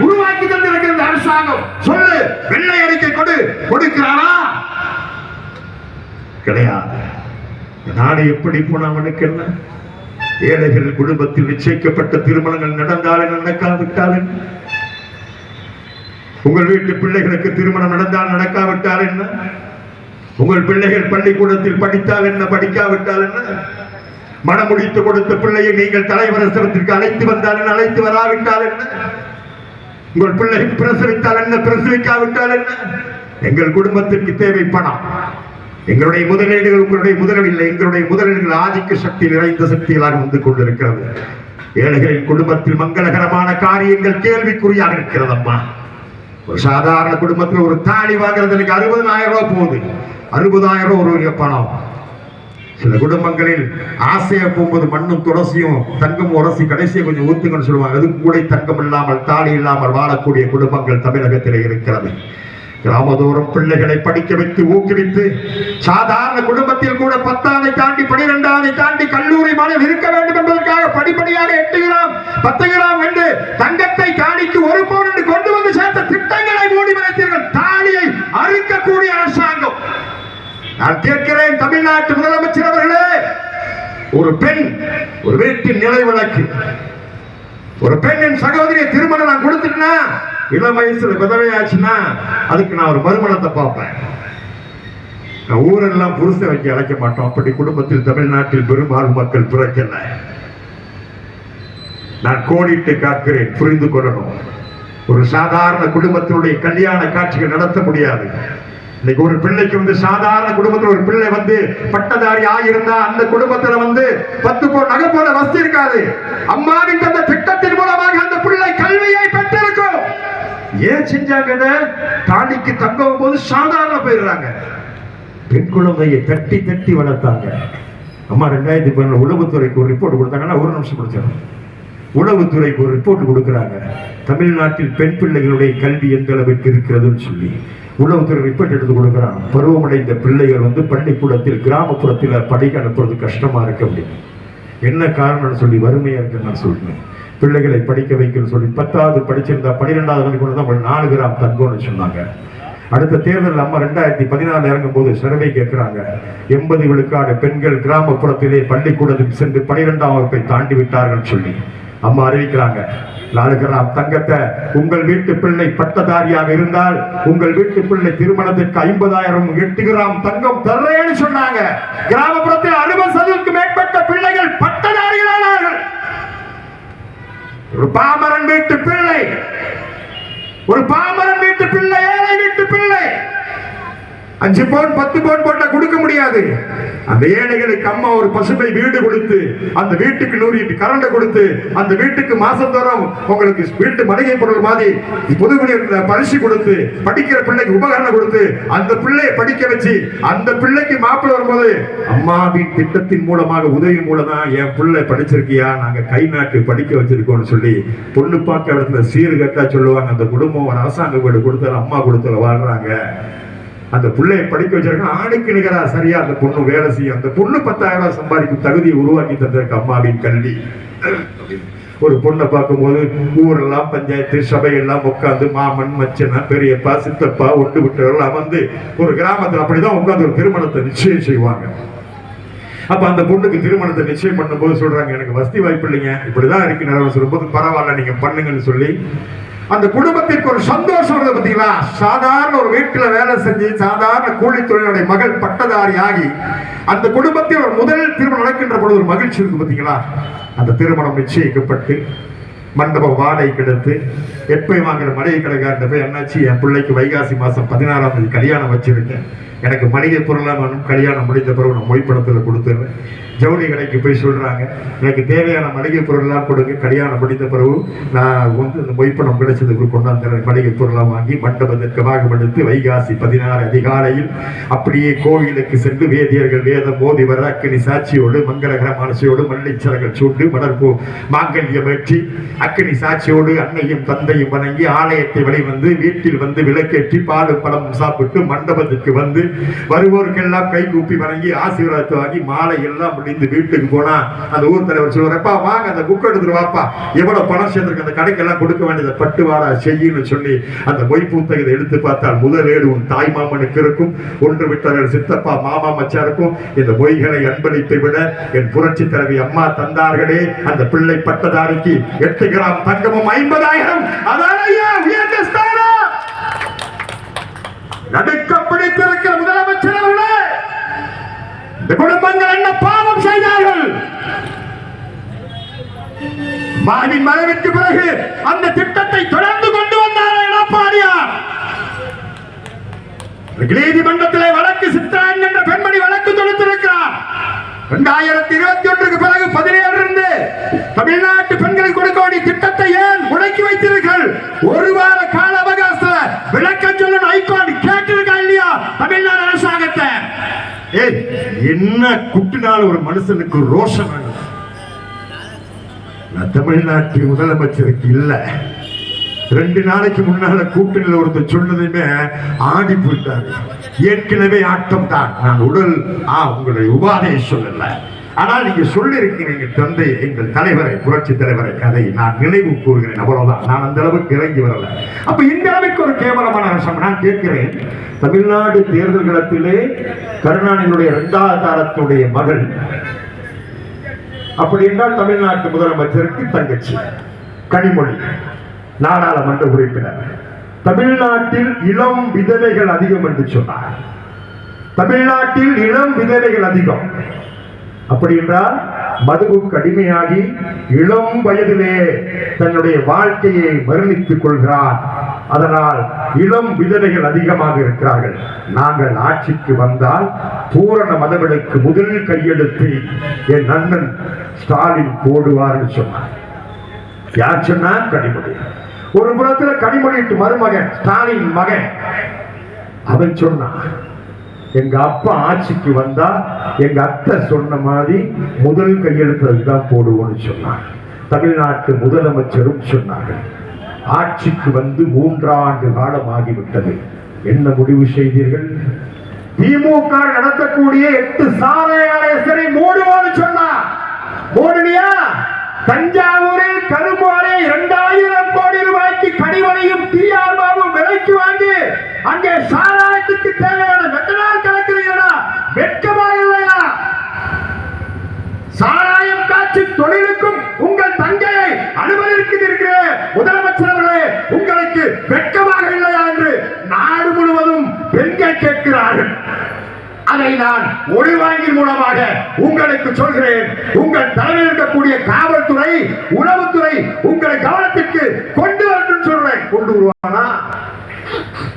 உருவாக்கி தந்திருக்கிறது அரசாங்கம். சொல்லு வெள்ளை அறிக்கை கொடு கொடுக்கிறாரா? கிடையாது. நாடு எப்படி போனவனுக்கு என்ன? ஏழைகள் குடும்பத்தில் நிச்சயிக்கப்பட்ட திருமணங்கள் நடந்தாலும் நடக்காவிட்டால் என்ன? உங்கள் வீட்டு பிள்ளைகளுக்கு திருமணம் நடந்தால் நடக்காவிட்டால் என்ன? உங்கள் பிள்ளைகள் பள்ளிக்கூடத்தில் படித்தால் என்ன படிக்காவிட்டால் என்ன? மனமுடித்து கொடுத்த பிள்ளையை நீங்கள் தலைவரசனத்திற்கு அழைத்து வந்தால் என்ன அழைத்து வராவிட்டால் என்ன? உங்கள் பிள்ளை பிரசவித்தால் என்ன? பிரசவிக்காவிட்டால் என்ன? எங்கள் குடும்பத்திற்கு தேவை பணம் எங்களுடைய முதலீடுகள் உங்களுடைய முதலீடு இல்லை. எங்களுடைய முதலீடுகள் ஆதிக்க சக்தி நிறைந்த சக்திகளாக வந்து கொண்டிருக்கிறது. ஏழைகளின் குடும்பத்தில் மங்களகரமான காரியங்கள் கேள்விக்குறியாக இருக்கிறது அம்மா. ஒரு சாதாரண குடும்பத்தில் ஒரு தாலி வாங்குறது எனக்கு அறுபதாயிரம் ரூபாய் போகுது. அறுபதாயிரம் ரூபாய் ஒரு பணம். சில குடும்பங்களில் ஆசையா போகும்போது மண்ணும் துளசியும் தங்கம் உரசி கடைசியை கொஞ்சம் ஊத்துங்கன்னு சொல்லுவாங்க. அது கூட தங்கம் இல்லாமல் தாலி இல்லாமல் வாழக்கூடிய குடும்பங்கள் தமிழகத்தில் இருக்கிறது. கிராமதோறும் பிள்ளைகளை படிக்க வைத்து ஊக்குவித்து சாதாரண குடும்பத்தில் கூட பத்தாவை தாண்டி பனிரெண்டாவை தாண்டி கல்லூரி மாணவர் இருக்க வேண்டும் என்பதற்காக படிப்படியாக எட்டு கிராம் பத்து கிராம் என்று தங்கத்தை காணிக்கு ஒரு பவுன் என்று கொண்டு வந்து சேர்த்த திட்டங்களை மூடி மறைத்தீர்கள். தாலியை அறுக்கக்கூடிய அரசாங்கம். நான் கேட்கிறேன் தமிழ்நாட்டு ஒரு பெண் ஒரு வீட்டின் நிலை விளக்கு. ஒரு பெண்ணின் சகோதரியை திருமணம் நான் கொடுத்துட்டேன்னா இளம் வயசுல விதவையாச்சுன்னா அதுக்கு நான் ஒரு மறுமணத்தை பார்ப்பேன். நான் ஊரெல்லாம் புருஷ வைக்க அழைக்க மாட்டோம். அப்படி குடும்பத்தில் தமிழ்நாட்டில் பெரும்பாலும் மக்கள் பிறக்கல. நான் கோடிட்டு காக்கிறேன். புரிந்து கொள்ளணும். ஒரு சாதாரண குடும்பத்தினுடைய கல்யாண காட்சிகள் நடத்த முடியாது. இன்னைக்கு ஒரு பிள்ளைக்கு வந்து சாதாரண குடும்பத்துல ஒரு பிள்ளை வந்து பட்டதாரி ஆகியிருந்தா அந்த குடும்பத்துல வந்து பத்து போர் நகை போல வசதி இருக்காது. அம்மாவின் அந்த திட்டத்தின் மூலமாக அந்த பிள்ளை கல்வியை பெற்றிருக்கும். ஏன் செஞ்சாங்க இதை? தாலிக்கு தங்கும் போது சாதாரண போயிடுறாங்க. பெண் குழந்தையை தட்டி தட்டி வளர்த்தாங்க. அம்மா ரெண்டாயிரத்தி பதினொன்று உளவுத்துறைக்கு ஒரு ரிப்போர்ட் கொடுத்தாங்கன்னா ஒரு நிமிஷம் முடிச்சிடும் உளவுத்துறைக்கு ஒரு ரிப்போர்ட் கொடுக்குறாங்க. தமிழ்நாட்டில் பெண் பிள்ளைகளுடைய கல்வி எந்த அளவுக்கு இருக்கிறதுன்னு சொல்லி. உளவுத்துறை ரிப்போர்ட் எடுத்து கொடுக்குறான். பருவமடைந்த பிள்ளைகள் வந்து பள்ளிக்கூடத்தில் கிராமப்புறத்தில் படிக்க அனுப்புறது கஷ்டமாக இருக்கு அப்படின்னு. என்ன காரணம்னு சொல்லி வறுமையாக இருக்குன்னு நான் சொல்லுவேன் பிள்ளைகளை படிக்க வைக்கணும்னு சொல்லி பத்தாவது படிச்சிருந்தா பன்னிரெண்டாவது வரைக்கும் கொண்டு தான் நாலு கிராம் தங்கம்னு சொன்னாங்க. அடுத்த தேர்தல் அம்மா ரெண்டாயிரத்தி பதினாலு இறங்கும் போது சர்வே கேட்கிறாங்க. எண்பது விழுக்காடு பெண்கள் கிராமப்புறத்திலே பள்ளிக்கூடத்துக்கு சென்று பனிரெண்டாம் வகுப்பை தாண்டி விட்டார்கள் சொல்லி. அம்மா அறிவிக்கிறாங்க. லாலுகிராம் தங்கத்தை உங்கள் வீட்டு பிள்ளை பட்டதாரியாக இருந்தால் உங்கள் வீட்டு பிள்ளை திருமணத்திற்கு ஐம்பதாயிரம் எட்டு கிராம் தங்கம் தர்றேன்னு சொன்னாங்க. கிராமப்புறத்தில் அறுபது சதவீதத்துக்கு மேற்பட்ட பிள்ளைகள் பட்டதாரிகளானார்கள் ஒரு பாமரன் வீட்டு பிள்ளை. ஒரு பாமரன் வீட்டு பிள்ளை வீட்டு பிள்ளை அஞ்சு பவுன் பத்து பவுன் போட்டா கொடுக்க முடியாது. அந்த ஏழைகளுக்கு அம்மா ஒரு பசுமை வீடு கொடுத்து அந்த வீட்டுக்கு நூறு கரண்ட கொடுத்து அந்த வீட்டுக்கு மாசந்தோறும் உங்களுக்கு வீட்டு மளிகை பொருள் மாதிரி புதுக்குடியிருந்த பரிசு கொடுத்து படிக்கிற பிள்ளைக்கு உபகரணம் கொடுத்து அந்த பிள்ளையை படிக்க வச்சு அந்த பிள்ளைக்கு மாப்பிள்ள வரும்போது அம்மாவின் திட்டத்தின் மூலமாக உதவி மூலதான் என் பிள்ளை படிச்சிருக்கியா? நாங்க கை நாட்டு படிக்க வச்சிருக்கோம்னு சொல்லி பொண்ணு பார்க்க இடத்துல சீர்கட்டா சொல்லுவாங்க. அந்த குடும்பம் ஒரு அரசாங்க வீடு கொடுத்தாரு அம்மா கொடுத்தாரு வாழ்றாங்க. அந்த பிள்ளைய படிக்க வச்சிருக்க ஆணுக்கு நிகரா சரியா அந்த பொண்ணு வேலை செய்யும். அந்த பொண்ணு பத்தாயிரம் ரூபாய் சம்பாதிக்கும் தகுதியை உருவாக்கி தந்திருக்கு அம்மாவின் கல்வி. ஒரு பொண்ணை பார்க்கும்போது ஊரெல்லாம் பஞ்சாயத்து சபையெல்லாம் உட்காந்து மாமன் மச்சனா பெரியப்பா சித்தப்பா ஒட்டு விட்டவர்கள் வந்து ஒரு கிராமத்துல அப்படிதான் உட்காந்து ஒரு திருமணத்தை நிச்சயம் செய்வாங்க. அப்ப அந்த பொண்ணுக்கு திருமணத்தை நிச்சயம் பண்ணும்போது சொல்றாங்க எனக்கு வசதி வாய்ப்பு இல்லைங்க. இப்படிதான் இருக்கு நிலவரம் சொல்லும்போது பரவாயில்ல நீங்க பண்ணுங்கன்னு சொல்லி அந்த குடும்பத்திற்கு ஒரு சந்தோஷம் பாத்தீங்களா சாதாரண ஒரு வீட்டுல வேலை செஞ்சு சாதாரண கூலி தொழிலுடைய மகள் பட்டதாரி ஆகி அந்த குடும்பத்தில் ஒரு முதல் திருமணம் நடக்கின்ற பொழுது ஒரு மகிழ்ச்சி இருக்கு பாத்தீங்களா அந்த திருமணம் நிச்சயிக்கப்பட்டு மண்டபம் வாடகை கிடைத்து எப்பயும் வாங்குற மளிகை கடைக்காரன் போய் என்னாச்சு என் பிள்ளைக்கு வைகாசி மாதம் பதினாறாம் தேதி கல்யாணம் வச்சுருக்கேன். எனக்கு மளிகை பொருளாக வேணும். கல்யாணம் முடிந்த பிறகு நான் மொழிப்படத்தில் கொடுத்துட்றேன் ஜவுளி கடைக்கு போய் சொல்கிறாங்க எனக்கு தேவையான மளிகை பொருள்லாம் கொடுங்க. கல்யாணம் முடிந்த பிறகு நான் வந்து இந்த மொய்ப்பணம் கிடைச்சதுக்கு கொண்டாந்துறேன். மளிகை பொருளாக வாங்கி மண்டபத்திற்கு பாகுபடுத்து வைகாசி பதினாறு அதிகாலையில் அப்படியே கோவிலுக்கு சென்று வேதியர்கள் வேதம் மோதி வர அக்கினி சாட்சியோடு மங்களகர மனசையோடு மல்லிச்சரங்கள் சூண்டு மலர்பூ மாங்கல்யம் வெற்றி அக்னி சாட்சியோடு அன்னையும் தந்தையும் வணங்கி ஆலயத்தை வழி வந்து வீட்டில் வந்து விளக்கேற்றி பாலும் பழமும் சாப்பிட்டு மண்டபத்திற்கு வந்து வருவோருக்கெல்லாம் கை கூப்பி வணங்கி ஆசீர்வாதத்தை வாங்கி மாலை எல்லாம் முடிந்து வீட்டுக்கு போனா அந்த ஊர் தலைவர் சொல்லுவாரப்பா வாங்க அந்த புக் எடுத்துட்டு வாப்பா. எவ்வளவு பணம் சேர்ந்திருக்கு அந்த கடைக்கெல்லாம் கொடுக்க வேண்டியதை பட்டு வாடா செய்யுன்னு சொல்லி அந்த மொய் புத்தகத்தை எடுத்து பார்த்தால் முதலேடு உன் தாய் மாமனுக்கு இருக்கும். ஒன்று விட்டவர்கள் சித்தப்பா மாமா மச்சாருக்கும் இந்த மொய்களை அன்பளிப்பை விட என் புரட்சி தலைவி அம்மா தந்தார்களே அந்த பிள்ளை பட்டதாரிக்கு எட்டு கிராம் தங்கமும் ஐம்பதாயிரம். அதான் ஐயா உயர்ந்த ஸ்தானம். நடுக்க பிடித்திருக்கிற முதலமைச்சர் அவர்களே இந்த குடும்பங்கள் என்ன பாவம் செய்தார்கள்? மகனின் மறைவிற்கு பிறகு அந்த திட்டத்தை தொடர்ந்து கொண்டு வந்தார் எடப்பாடியார். நீதிமன்றத்திலே வழக்கு சித்ரா என்கின்ற பெண்மணி வழக்கு தொடுத்திருக்கிறார். இரண்டாயிரத்தி இருபத்தி ஒன்றுக்கு பிறகு பதினேழு தமிழ்நாட்டு பெண்களுக்கு கொடுக்க வேண்டிய திட்டத்தை ஏன் முடக்கி வைத்தீர்கள் ஒரு வார கால அவகாசத்துல விளக்கம் சொல்லணும் ஐகான் கேட்டிருக்கா இல்லையா தமிழ்நாடு அரசாங்கத்தை? ஏய் என்ன குட்டினால ஒரு மனுஷனுக்கு ரோஷம் நான் தமிழ்நாட்டு முதலமைச்சருக்கு இல்லை. ரெண்டு நாளைக்கு முன்னால கூட்டணியில் ஒருத்தர் சொன்னதுமே ஆடி போயிட்டாரு. ஏற்கனவே ஆட்டம் தான். நான் உடல் ஆ உங்களுடைய உபாதையை சொல்லலை. ஆனால் நீங்க சொல்லியிருக்கிறீங்க தந்தை எங்கள் தலைவரை புரட்சி தலைவரை அதை நான் நினைவு கூறுகிறேன் அவ்வளவுதான். நான் அந்த அளவுக்கு இறங்கி வரல. அப்ப இந்த அளவுக்கு ஒரு கேவலமான விஷயம் நான் கேட்கிறேன் தமிழ்நாடு தேர்தல் களத்திலே கருணாநிதியுடைய இரண்டாவது தாரத்துடைய மகள். அப்படி என்றால் தமிழ்நாட்டு முதலமைச்சருக்கு தங்கச்சி கனிமொழி நாடாளுமன்ற உறுப்பினர். தமிழ்நாட்டில் இளம் விதவைகள் அதிகம் என்று சொன்னார். தமிழ்நாட்டில் இளம் விதவைகள் அதிகம். அப்படி என்றால் மதுவு கடுமையாகி இளம் வயதிலே தன்னுடைய வாழ்க்கையை வர்ணித்துக் கொள்கிறார் அதனால் இளம் விதவைகள் அதிகமாக இருக்கிறார்கள். நாங்கள் ஆட்சிக்கு வந்தால் பூரண மதவிலக்கு முதல் கையெழுத்தை என் நண்பன் ஸ்டாலின் போடுவார்னு சொன்னார். யார் சொன்னார்? கனிமொழி. ஒரு புறத்துல கனிமொழி மருமகன் ஸ்டாலின் மகன். அவன் சொன்னான் எங்க அப்பா ஆட்சிக்கு வந்தா எங்க அத்தை சொன்ன மாதிரி முதல் கையெழுத்து தான் போடுவோம்னு சொன்னாங்க. தமிழ்நாட்டு முதலமைச்சரும் சொன்னார்கள் ஆட்சிக்கு வந்து மூன்றாண்டு காலம் ஆகிவிட்டது. என்ன முடிவு செய்தீர்கள்? திமுக நடத்தக்கூடிய எட்டு சாலையாளரை மூடுவோம்னு சொன்னார் மூடுவியா தஞ்சாவூரில் கரும்பாறை இரண்டாயிரம் கோடி ரூபாய்க்கு கனிமலையும் டி ஆர் பாபு விலைக்கு வாங்கி அங்கே சாராயத்துக்கு தேவையான மெத்தனால் கலக்கிறீங்களா வெட்கமா இல்லையா சாராயம் காட்சி தொழிலுக்கும் உங்கள் தங்கையை அனுமதிக்கிறீர்களே முதலமைச்சர் அவர்களே உங்களுக்கு வெட்கமாக இல்லையா என்று நாடு முழுவதும் பெண்கள் அதை நான் ஒளிவாங்கின் மூலமாக உங்களுக்கு சொல்கிறேன். உங்கள் தலைமையில் இருக்கக்கூடிய காவல்துறை உளவுத்துறை உங்களை கவனத்திற்கு கொண்டு வரணும் சொல்றேன். கொண்டு